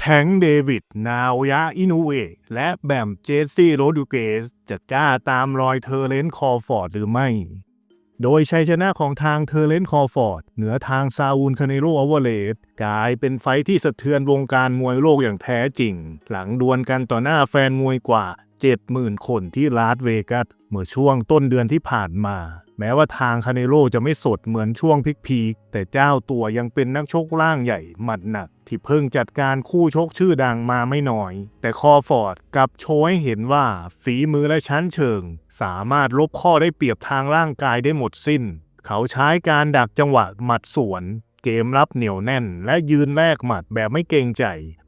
แทงเดวิด นาวยะ อินูเวและแบมเจสซี่ โรดูเกส จะกล้าตามรอยเทอร์เลนคอร์ฟอร์ดหรือไม่ โดยชัยชนะของทางเทอร์เลนคอร์ฟอร์ด เหนือทางซาอูลคาเนโรอเวเลสกลายเป็นไฟท์ที่สะเทือนวงการมวยโลกอย่างแท้จริง หลังดวลกันต่อหน้าแฟนมวยกว่า 70,000 คนที่ลาสเวกัสเมื่อช่วงต้นเดือนที่ผ่านมา แม้ว่าทางคาเนโรจะไม่สดเหมือนช่วงพีคๆแต่เจ้าตัวยังเป็นนักชกร่างใหญ่หมัดหนัก ที่เพิ่งจัดการคู่ชกชื่อดังมาไม่น้อย แต่คอฟอร์ดกลับโชว์ให้เห็นว่าฝีมือและชั้นเชิง สามารถลบข้อได้เปรียบทางร่างกายได้หมดสิ้น เขาใช้การดักจังหวะหมัดสวน เกมรับเหนียวแน่น และยืนแลกหมัดแบบไม่เกรงใจ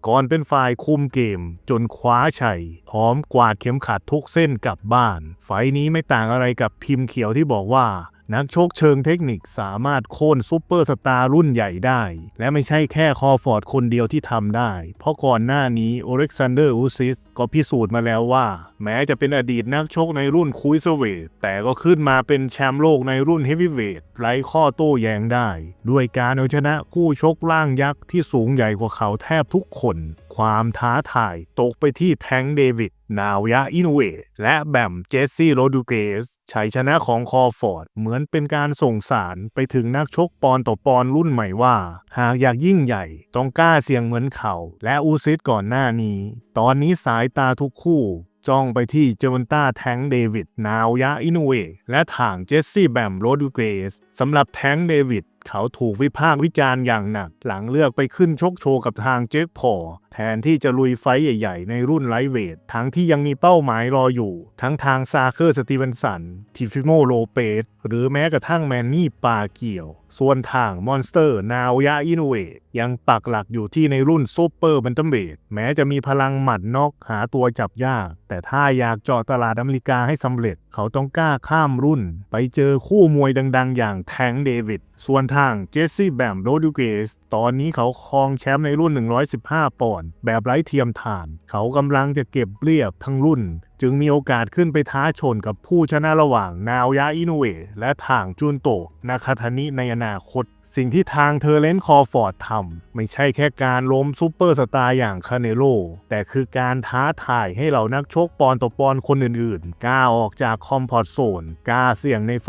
ก่อนเป็นฝ่ายคุมเกม จนคว้าชัย พร้อมกวาดเข็มขัดทุกเส้นกลับบ้าน ไฟนี้ไม่ต่างอะไรกับพิมพ์เขียวที่บอกว่า นักชกเชิงเทคนิคสามารถโค่นซูเปอร์สตาร์รุ่นใหญ่ได้ และไม่ใช่แค่คอฟอร์ดคนเดียวที่ทำได้ เพราะก่อนหน้านี้โอเล็กซานเดอร์อูซิสก็พิสูจน์มาแล้วว่า แม้จะเป็นอดีตนักชกในรุ่นคุยสเวทแต่ก็ขึ้นมาเป็นแชมป์โลกในรุ่นเฮฟวีเวทไร้ข้อโต้แย้งได้ ด้วยการเอาชนะคู่ชกร่างยักษ์ที่สูงใหญ่กว่าเขาแทบทุกคน ความท้าทายตกไปที่แทงเดวิด นาวยะอินเวและแบมเจสซี่โรดูเกสชัยชนะของคอฟอร์ด เหมือนเป็นการส่งสารไปถึงนักชกปอนต่อปอนรุ่นใหม่ว่า หากอยากยิ่งใหญ่ ต้องกล้าเสี่ยงเหมือนเขาและอูซิดก่อนหน้านี้ ตอนนี้สายตาทุกคู่จ้องไปที่เจวันต้าแทงเดวิดนาวยะอินเวและทางเจสซี่แบมโรดูเกสสำหรับแทงเดวิด เขาถูกวิพากษ์วิจารณ์อย่างหนัก หลังเลือกไปขึ้นชกโชว์กับทางเจคพอร์แทนที่จะลุยไฟใหญ่ๆ ในรุ่นไลท์เวท ทั้งที่ยังมีเป้าหมายรออยู่ ทั้งทางซาเคอร์สตีเวนสัน ทิฟิโมโลเปส หรือแม้กระทั่งแมนนี่ปาเกียว ส่วนทางมอนสเตอร์ นาวยะอินเวยังปักหลักอยู่ที่ในรุ่นซูเปอร์บันตัมเบดแม้จะมีพลังหมัดนอกหาตัวจับยาก แต่ถ้าอยากเจาะตลาดอเมริกาให้สำเร็จ เขาต้องกล้าข้ามรุ่น ไปเจอคู่มวยดังๆ อย่างแทงเดวิด ส่วนทางเจสซี่แบมโรดูเกสตอนนี้เขาครองแชมป์ในรุ่น 115 ปอนด์แบบไร้เทียมทาน เขากำลังจะเก็บเรียบทั้งรุ่น จึงมีโอกาสขึ้นไปท้าชนกับผู้ชนะระหว่างนาวยะอินเวและทางจุนโตะนาคาทานิในอนาคต สิ่งที่ทางเทอร์เลนคอฟอร์ดทำไม่ใช่แค่การล้มซูเปอร์สตาร์อย่างคาเนโรแต่คือการท้าทายให้เหล่านักชกปอนต่อปอนคนอื่นๆกล้าออกจากคอมพอร์ตโซนกล้าเสี่ยงในไฟ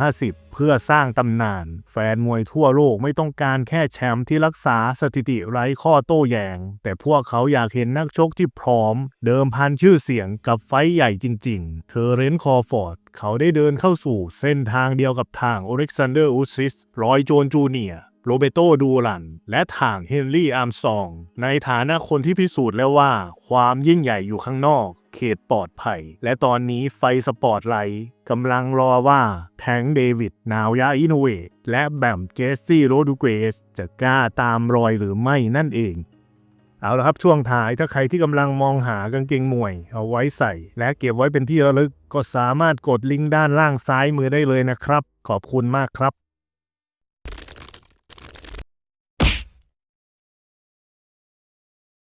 50-50เพื่อสร้างตำนาน แฟนมวยทั่วโลกไม่ต้องการแค่แชมป์ที่รักษาสถิติไร้ข้อโต้แย้งแต่พวกเขาอยากเห็นนักชกที่พร้อม เดิมพันชื่อเสียงกับไฟใหญ่จริงๆ เทอเรนคอฟอร์ด เขาได้เดินเข้าสู่เส้นทางเดียวกับทางอเล็กซานเดอร์อูซิส รอยโจนจูเนียร์โรเบโตดูรัน และทางเฮนรี่อาร์มซอง ในฐานะคนที่พิสูจน์แล้วว่า ความยิ่งใหญ่อยู่ข้างนอก เขตปลอดภัย และตอนนี้ไฟสปอร์ตไลท์กำลังรอว่า แทงเดวิด นาวยะอินเวและแบมเจสซี่โรดูเกส จะกล้าตามรอยหรือไม่นั่นเอง เอาละครับช่วงท้ายถ้าใครที่กำลังมองหากางเกงมวย เอาไว้ใส่ และเก็บไว้เป็นที่ระลึกก็สามารถกดลิงก์ด้านล่างซ้ายมือได้เลยนะครับ ขอบคุณมากครับ